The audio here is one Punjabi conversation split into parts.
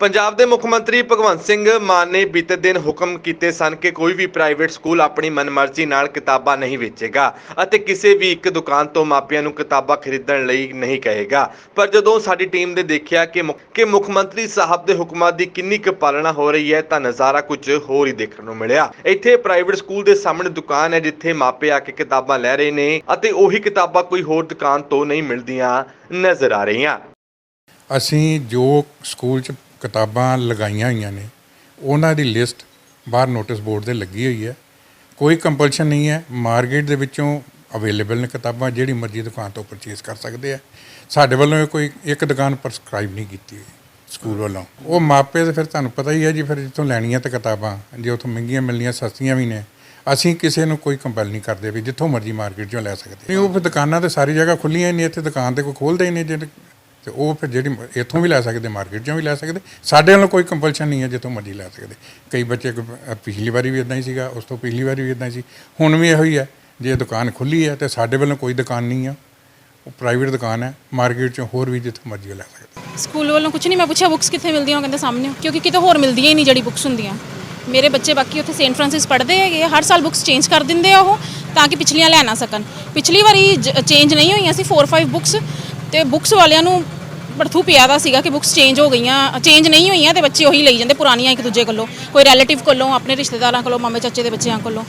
ਪੰਜਾਬ ਦੇ ਮੁੱਖ ਮੰਤਰੀ ਭਗਵੰਤ ਸਿੰਘ ਮਾਨ ਨੇ ਬੀਤੇ ਦਿਨ ਹੁਕਮ ਕੀਤੇ ਸਨ ਕਿ ਕੋਈ ਵੀ ਪ੍ਰਾਈਵੇਟ ਸਕੂਲ ਆਪਣੀ ਮਨਮਰਜ਼ੀ ਨਾਲ ਕਿਤਾਬਾਂ ਨਹੀਂ ਵੇਚੇਗਾ ਅਤੇ ਕਿਸੇ ਵੀ ਇੱਕ ਦੁਕਾਨ ਤੋਂ ਮਾਪਿਆਂ ਨੂੰ ਕਿਤਾਬਾਂ ਖਰੀਦਣ ਲਈ ਨਹੀਂ ਕਹੇਗਾ। ਪਰ ਜਦੋਂ ਸਾਡੀ ਟੀਮ ਨੇ ਦੇਖਿਆ ਕਿ ਮੁੱਖ- ਕਿ ਮੁੱਖ ਮੰਤਰੀ ਸਾਹਿਬ ਦੇ ਹੁਕਮਾਂ ਦੀ ਕਿੰਨੀ ਕੁ ਪਾਲਣਾ ਹੋ ਰਹੀ ਹੈ ਤਾਂ ਨਜ਼ਾਰਾ ਕੁਝ ਹੋਰ ਹੀ ਦੇਖਣ ਨੂੰ ਮਿਲਿਆ। ਇੱਥੇ ਪ੍ਰਾਈਵੇਟ ਸਕੂਲ ਦੇ ਸਾਹਮਣੇ ਦੁਕਾਨ ਹੈ ਜਿੱਥੇ ਮਾਪੇ ਆ ਕੇ ਕਿਤਾਬਾਂ ਲੈ ਰਹੇ ਨੇ ਅਤੇ ਉਹੀ ਕਿਤਾਬਾਂ ਕੋਈ ਹੋਰ ਦੁਕਾਨ ਤੋਂ ਨਹੀਂ ਮਿਲਦੀਆਂ ਨਜ਼ਰ ਆ ਰਹੀਆਂ। ਅਸੀਂ ਜੋ ਸਕੂਲ 'ਚ ਕਿਤਾਬਾਂ ਲਗਾਈਆਂ ਹੋਈਆਂ ਨੇ। ਉਹਨਾਂ ਦੀ ਲਿਸਟ ਬਾਹਰ ਨੋਟਿਸ ਬੋਰਡ ਤੇ ਲੱਗੀ ਹੋਈ ਹੈ। ਕੋਈ ਕੰਪਲਸ਼ਨ ਨਹੀਂ ਹੈ। ਮਾਰਕੀਟ ਦੇ ਵਿੱਚੋਂ ਅਵੇਲੇਬਲ ਨੇ ਕਿਤਾਬਾਂ, ਜਿਹੜੀ ਮਰਜ਼ੀ ਦੁਕਾਨ ਤੋਂ ਪਰਚੇਸ ਕਰ ਸਕਦੇ ਆ। ਸਾਡੇ ਵੱਲੋਂ ਇਹ ਕੋਈ ਇੱਕ ਦੁਕਾਨ ਪ੍ਰਸਕ੍ਰਾਈਬ ਨਹੀਂ ਕੀਤੀ ਹੋਈ ਸਕੂਲ ਵੱਲੋਂ। ਉਹ ਮਾਪੇ ਤੇ ਫਿਰ ਤੁਹਾਨੂੰ ਪਤਾ ਹੀ ਹੈ ਜੀ, ਫਿਰ ਜਿੱਥੋਂ ਲੈਣੀਆਂ ਤੇ ਕਿਤਾਬਾਂ, ਜੇ ਉੱਥੋਂ ਮਹਿੰਗੀਆਂ ਮਿਲਣੀਆਂ, ਸਸਤੀਆਂ ਵੀ ਨੇ, ਅਸੀਂ ਕਿਸੇ ਨੂੰ ਕੋਈ ਕੰਪੈਲ ਨਹੀਂ ਕਰਦੇ ਵੀ ਜਿੱਥੋਂ ਮਰਜ਼ੀ ਮਾਰਕੀਟ 'ਚੋਂ ਲੈ ਸਕਦੇ। ਨਹੀਂ, ਉਹ ਫਿਰ ਦੁਕਾਨਾਂ ਤੇ ਸਾਰੀ ਜਗ੍ਹਾ ਖੁੱਲੀਆਂ ਹੀ ਨਹੀਂ, ਇੱਥੇ ਦੁਕਾਨ ਤੇ ਕੋਈ ਖੋਲ੍ਹਦੇ ਹੀ ਨਹੀਂ, ਜਿਹੜੇ ਤੇ ਉਹ ਫਿਰ ਜਿਹੜੀ ਇੱਥੋਂ ਵੀ ਲੈ ਸਕਦੇ ਮਾਰਕੀਟ 'ਚੋਂ ਵੀ ਲੈ ਸਕਦੇ। ਸਾਡੇ ਵੱਲੋਂ ਕੋਈ ਕੰਪਲਸ਼ਨ ਨਹੀਂ ਹੈ ਜਿੱਥੋਂ ਮਰਜ਼ੀ ਲੈ ਸਕਦੇ। ਕਈ ਬੱਚੇ ਕੋ- ਪਿਛਲੀ ਵਾਰੀ ਵੀ ਇਦਾਂ ਹੀ ਸੀਗਾ ਉਸ ਤੋਂ ਪਿਛਲੀ ਵਾਰੀ ਵੀ ਇਦਾਂ ਸੀ। ਹੁਣ ਵੀ ਇਹੋ ਹੀ ਹੈ ਜੇ ਦੁਕਾਨ ਖੁੱਲੀ ਹੈ ਤੇ ਸਾਡੇ ਵੱਲੋਂ ਕੋਈ ਦੁਕਾਨ ਨਹੀਂ ਆ। ਉਹ ਪ੍ਰਾਈਵੇਟ ਦੁਕਾਨ ਹੈ ਮਾਰਕੀਟ 'ਚੋਂ ਹੋਰ ਵੀ ਜਿੱਥੋਂ ਮਰਜ਼ੀ ਲੈ ਸਕਦੇ। ਸਕੂਲ ਵੱਲੋਂ ਕੁਝ ਨਹੀਂ ਮੈਂ ਪੁੱਛਿਆ ਬੁੱਕਸ ਕਿੱਥੇ ਮਿਲਦੀਆਂ ਉਹ ਕਹਿੰਦੇ ਸਾਹਮਣੇ। ਕਿਉਂਕਿ ਕਿਤੇ ਹੋਰ ਮਿਲਦੀਆਂ ਹੀ ਨਹੀਂ ਜਿਹੜੀ ਬੁੱਕਸ ਹੁੰਦੀਆਂ। ਮੇਰੇ ਬੱਚੇ ਬਾਕੀ ਉੱਥੇ ਸੇਂਟ ਫ੍ਰਾਂਸਿਸ ਪੜ੍ਹਦੇ ਹੈਗੇ ਆ, ਹਰ ਸਾਲ ਬੁੱਕਸ ਚੇਂਜ ਕਰ ਦਿੰਦੇ ਆ ਉਹ ਤਾਂ ਕਿ ਪਿਛਲੀਆਂ ਲੈ ਨਾ ਸਕਣ। ਪਿਛਲੀ ਵਾਰੀ ਚੇਂਜ ਨਹੀਂ ਹੋਈਆਂ ਸੀ 4-5 ਬੁੱਕਸ ਤੇ ਬੁੱਕਸ ਵਾਲਿਆਂ ਨੂੰ ਬੜਥੂ ਪਿਆ ਦਾ ਸੀਗਾ ਕਿ ਬੁੱਕਸ ਚੇਂਜ ਹੋ ਗਈਆਂ, ਚੇਂਜ ਨਹੀਂ ਹੋਈਆਂ ਤੇ ਬੱਚੇ ਉਹੀ ਲਈ ਜਾਂਦੇ ਪੁਰਾਣੀਆਂ ਇੱਕ ਦੂਜੇ ਕੋਲੋਂ, ਕੋਈ ਰਿਲੇਟਿਵ ਕੋਲੋਂ, ਆਪਣੇ ਰਿਸ਼ਤੇਦਾਰਾਂ ਕੋਲੋਂ, ਮਾਮੇ ਚਾਚੇ ਦੇ ਬੱਚਿਆਂ ਕੋਲੋਂ।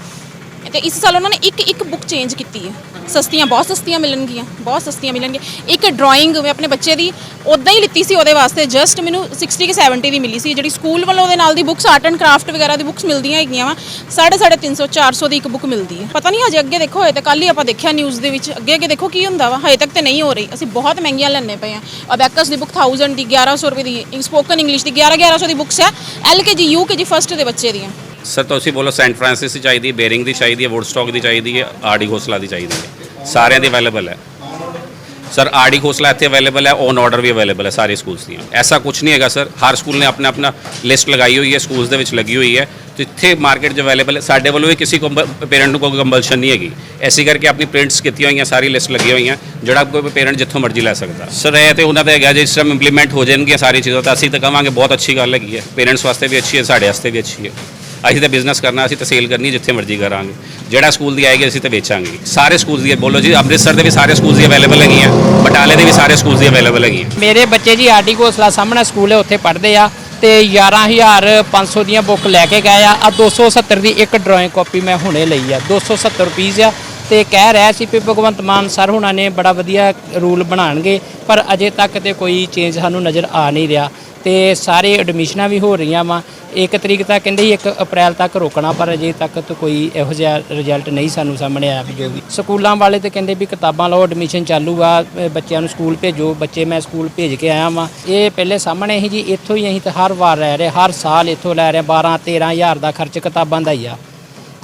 ਤੇ ਇਸ ਸਾਲ ਉਹਨਾਂ ਨੇ ਇੱਕ ਇੱਕ ਬੁੱਕ ਚੇਂਜ ਕੀਤੀ ਹੈ। ਸਸਤੀਆਂ, ਬਹੁਤ ਸਸਤੀਆਂ ਮਿਲਣਗੀਆਂ, ਬਹੁਤ ਸਸਤੀਆਂ ਮਿਲਣਗੀਆਂ। ਇੱਕ ਡਰਾਇੰਗ ਮੈਂ ਆਪਣੇ ਬੱਚੇ ਦੀ ਉਦਾਂ ਹੀ ਲਿੱਤੀ ਸੀ ਉਹਦੇ ਵਾਸਤੇ ਜਸਟ ਮੈਨੂੰ 60 ਕਿ 70 ਦੀ ਮਿਲੀ ਸੀ। ਜਿਹੜੀ ਸਕੂਲ ਵੱਲੋਂ ਉਹਦੇ ਨਾਲ ਦੀ ਬੁੱਕਸ ਆਰਟ ਐਂਡ ਕਰਾਫਟ ਵਗੈਰਾ ਦੀ ਬੁੱਕਸ ਮਿਲਦੀਆਂ ਹੈਗੀਆਂ ਵਾ 350 300 400 ਦੀ ਇੱਕ ਬੁੱਕ ਮਿਲਦੀ ਹੈ। ਪਤਾ ਨਹੀਂ ਹਜੇ ਅੱਗੇ ਦੇਖੋ ਹੋਏ ਤੇ ਕੱਲ ਹੀ ਆਪਾਂ ਦੇਖਿਆ ਨਿਊਜ਼ ਦੇ ਵਿੱਚ। ਅੱਗੇ ਅੱਗੇ ਦੇਖੋ ਕੀ ਹੁੰਦਾ ਵਾ, ਹਜੇ ਤੱਕ ਤੇ ਨਹੀਂ ਹੋ ਰਹੀ। ਅਸੀਂ ਬਹੁਤ ਮਹਿੰਗੀਆਂ ਲੈਣੇ ਪਏ ਆ ਅਬੈਕਸ ਦੀ ਬੁੱਕ 1000 ਦੀ 1100 ਰੁਪਏ ਦੀ ਸਪੋਕਨ ਇੰਗਲਿਸ਼ ਦੀ 11 1100 ਦੀ ਬੁੱਕਸ ਹੈ। ਐਲਕੇਜੀ ਯੂਕੇਜੀ ਫਸਟ ਦੇ ਬੱਚੇ ਦੀਆਂ। ਸਰ, ਤੁਸੀਂ ਬੋਲੋ ਸੈਂਟ ਫ੍ਰਾਂਸਿਸ ਦੀ ਚਾਹੀਦੀ ਹੈ ਬੇਰਿੰਗ ਦੀ ਚਾਹੀਦੀ ਹੈ ਵੁੱਡਸਟਾਕ ਦੀ ਚਾਹੀਦੀ ਹੈ ਆਰਡੀ ਖੋਸਲਾ ਦੀ ਚਾਹੀਦੀ ਹੈ। ਸਾਰਿਆਂ ਦੀ ਅਵੇਲੇਬਲ ਹੈ। ਸਰ ਆਰਡੀ ਖੋਸਲਾ ਇੱਥੇ ਅਵੇਲੇਬਲ ਹੈ ਔਨ ਆਰਡਰ ਵੀ ਅਵੇਲੇਬਲ ਹੈ ਸਾਰੇ ਸਕੂਲਸ ਦੀਆਂ। ਐਸਾ ਕੁਝ ਨਹੀਂ ਹੈਗਾ, ਸਰ। ਹਰ ਸਕੂਲ ਨੇ ਆਪਣਾ ਆਪਣਾ ਲਿਸਟ ਲਗਾਈ ਹੋਈ ਹੈ ਸਕੂਲਸ ਦੇ ਵਿੱਚ ਲੱਗੀ ਹੋਈ ਹੈ। ਤੇ ਇੱਥੇ ਮਾਰਕੀਟ 'ਚ ਅਵੇਲੇਬਲ ਹੈ, ਸਾਡੇ ਵੱਲੋਂ ਵੀ ਕਿਸੇ ਪੇਰੈਂਟ ਨੂੰ ਕੋਈ ਕੰਪਲਸ਼ਨ ਨਹੀਂ ਹੈਗੀ। ਐਸੀ ਕਰਕੇ ਆਪਣੀ ਪ੍ਰਿੰਟਸ ਕੀਤੀਆਂ ਹੋਈਆਂ, ਸਾਰੀ ਲਿਸਟ ਲੱਗੀਆਂ ਹੋਈਆਂ, ਜਿਹੜਾ ਕੋਈ ਪੇਰੈਂਟ ਜਿੱਥੋਂ ਮਰਜ਼ੀ ਲੈ ਸਕਦਾ। ਸਰ, ਇਹ ਤੇ ਉਹਨਾਂ ਦਾ ਹੈਗਾ, ਜੇ ਇਸ ਟਾਈਮ ਇੰਪਲੀਮੈਂਟ ਹੋ ਜਾਣਗੀਆਂ ਸਾਰੀ ਚੀਜ਼ਾਂ, ਤਾਂ ਅਸੀਂ ਤਾਂ ਕਹਾਂਗੇ ਬਹੁਤ ਅੱਛੀ ਗੱਲ ਹੈਗੀ ਹੈ। ਪੇਰੈਂਟਸ ਵਾਸਤੇ ਵੀ ਅੱਛੀ ਹੈ, ਸਾਡੇ ਵਾਸਤੇ ਵੀ ਅੱਛੀ ਹੈ। ਅਸੀਂ ਤਾਂ ਬਿਜ਼ਨਸ ਕਰਨਾ, ਅਸੀਂ ਤਾਂ ਸੇਲ ਕਰਨੀ, ਜਿੱਥੇ ਮਰਜ਼ੀ ਕਰਾਂਗੇ। ਜਿਹੜਾ ਸਕੂਲ ਦੀ ਆਏਗੀ, ਅਸੀਂ ਤਾਂ ਵੇਚਾਂਗੇ। ਸਾਰੇ ਸਕੂਲ ਦੀ, ਬੋਲੋ ਜੀ, ਅੰਮ੍ਰਿਤਸਰ ਦੇ ਵੀ ਸਾਰੇ ਸਕੂਲ ਦੀ ਅਵੇਲੇਬਲ ਹੈਗੀਆਂ, ਬਟਾਲੇ ਦੇ ਵੀ ਸਾਰੇ ਸਕੂਲ ਦੀ ਅਵੇਲੇਬਲ ਹੈਗੀਆਂ। ਮੇਰੇ ਬੱਚੇ ਜੀ ਆਰਡੀ ਘੋਸਲਾ ਸਾਹਮਣੇ ਸਕੂਲ ਹੈ, ਉੱਥੇ ਪੜ੍ਹਦੇ ਆ ਤੇ 11500 ਦੀਆਂ ਬੁੱਕ ਲੈ ਕੇ ਗਏ ਆ। ਆ 270 ਦੀ ਇੱਕ ਡਰਾਇੰਗ ਕਾਪੀ ਮੈਂ ਹੁਣੇ ਲਈ ਆ 270 ਰੁਪਈਸ ਆ। ਤੇ ਕਹਿ ਰਿਹਾ ਸੀ ਵੀ ਭਗਵੰਤ ਮਾਨ ਸਰ ਹੁਣਾਂ ਨੇ ਬੜਾ ਵਧੀਆ ਰੂਲ ਬਣਾਣਗੇ ਪਰ ਅਜੇ ਤੱਕ ਤੇ ਕੋਈ ਚੇਂਜ ਸਾਨੂੰ ਨਜ਼ਰ ਆ ਨਹੀਂ ਰਿਹਾ। ਤੇ ਸਾਰੇ ਐਡਮਿਸ਼ਨਾਂ ਵੀ ਹੋ ਰਹੀਆਂ ਵਾ। ਇੱਕ ਤਰੀਕ ਤੱਕ ਕਹਿੰਦੇ ਸੀ 1 ਅਪ੍ਰੈਲ ਤੱਕ ਰੋਕਣਾ, ਪਰ ਅਜੇ ਤੱਕ ਤਾਂ ਕੋਈ ਇਹੋ ਜਿਹਾ ਰਿਜ਼ਲਟ ਨਹੀਂ ਸਾਨੂੰ ਸਾਹਮਣੇ ਆਇਆ ਵੀ ਜੋ ਵੀ। ਸਕੂਲਾਂ ਵਾਲੇ ਤੇ ਕਹਿੰਦੇ ਵੀ ਕਿਤਾਬਾਂ ਲਓ ਐਡਮਿਸ਼ਨ ਚਾਲੂ ਆ ਬੱਚਿਆਂ ਨੂੰ ਸਕੂਲ ਭੇਜੋ, ਬੱਚੇ ਮੈਂ ਸਕੂਲ ਭੇਜ ਕੇ ਆਇਆ ਵਾਂ। ਇਹ ਪਹਿਲੇ ਸਾਹਮਣੇ ਹੀ ਜੀ, ਇੱਥੋਂ ਹੀ ਅਸੀਂ ਤਾਂ ਹਰ ਵਾਰ ਰਹਿ ਰਹੇ, ਹਰ ਸਾਲ ਇੱਥੋਂ ਲੈ ਰਹੇ 12 13000 ਦਾ ਖਰਚ ਕਿਤਾਬਾਂ ਦਾ ਹੀ ਆ।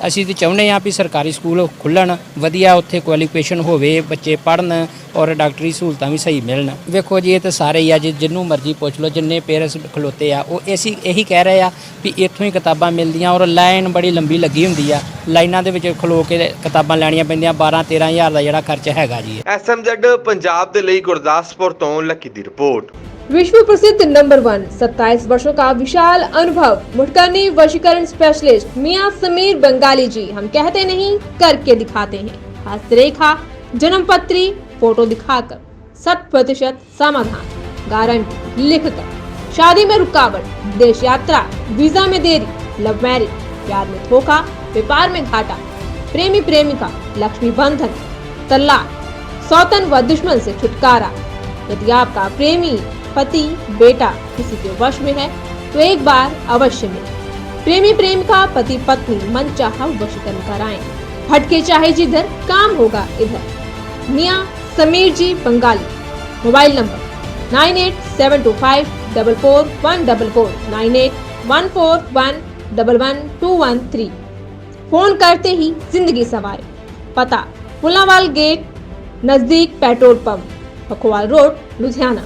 ਅਸੀਂ ਤੇ ਚਾਹੁੰਦੇ ਹਾਂ ਵੀ ਸਰਕਾਰੀ ਸਕੂਲ ਖੁੱਲਣ, ਵਧੀਆ ਉੱਥੇ ਕੁਆਲੀਫਿਕੇਸ਼ਨ ਹੋਵੇ, ਬੱਚੇ ਪੜ੍ਹਨ ਔਰ ਡਾਕਟਰੀ ਸਹੂਲਤਾਂ ਵੀ ਸਹੀ ਮਿਲਣ। ਵੇਖੋ ਜੀ, ਇਹ ਤਾਂ ਸਾਰੇ ਹੀ ਆ ਜੀ, ਜਿੰਨੂੰ ਮਰਜ਼ੀ ਪੁੱਛ ਲਓ, ਜਿੰਨੇ ਪੇਰੈਂਟਸ ਖਲੋਤੇ ਆ, ਉਹ ਅਸੀਂ ਇਹੀ ਕਹਿ ਰਹੇ ਆ ਵੀ ਇੱਥੋਂ ਹੀ ਕਿਤਾਬਾਂ ਮਿਲਦੀਆਂ ਔਰ ਲਾਈਨ ਬੜੀ ਲੰਬੀ ਲੱਗੀ ਹੁੰਦੀ ਆ। ਲਾਈਨਾਂ ਦੇ ਵਿੱਚ ਖਲੋ ਕੇ ਕਿਤਾਬਾਂ ਲੈਣੀਆਂ ਪੈਂਦੀਆਂ 12 13000 ਦਾ ਜਿਹੜਾ ਖਰਚ ਹੈਗਾ ਜੀ ਐਸਐਮਜ਼ੈਡ ਪੰਜਾਬ ਦੇ ਲਈ ਗੁਰਦਾਸਪੁਰ ਤੋਂ ਲੱਕੀ ਦੀ ਰਿਪੋਰਟ। विश्व प्रसिद्ध नंबर वन 27 वर्षों का विशाल अनुभव मुटकरनी वशीकरण स्पेशलिस्ट मियाँ समीर बंगाली जी, हम कहते नहीं, करके दिखाते हैं। हस्तरेखा जन्म पत्री फ़ोटो दिखाकर शत प्रतिशत समाधान, गारंटी लिखकर शादी में रुकावट, देश यात्रा, वीज़ा में देरी लव मैरिज प्यार में धोखा, व्यापार में घाटा, प्रेमी प्रेमिका, लक्ष्मी बंधन तलाक सौतन व दुश्मन से छुटकारा, यदि आपका प्रेमी पति, बेटा किसी के वश में है तो एक बार अवश्य मिले। प्रेमी प्रेम का पति पत्नी मन चाह वशीकरण कराएँ भटके चाहे जिधर, काम होगा इधर। मियाँ Sameer ji Bangali. Mobile number nine eight seven two five double four one double four, nine eight one four one double one two one three. Phone करते ही ज़िंदगी सवारे। पता, पुलावाल गेट, नज़दीक petrol pump, Pakhowal road, Ludhiana.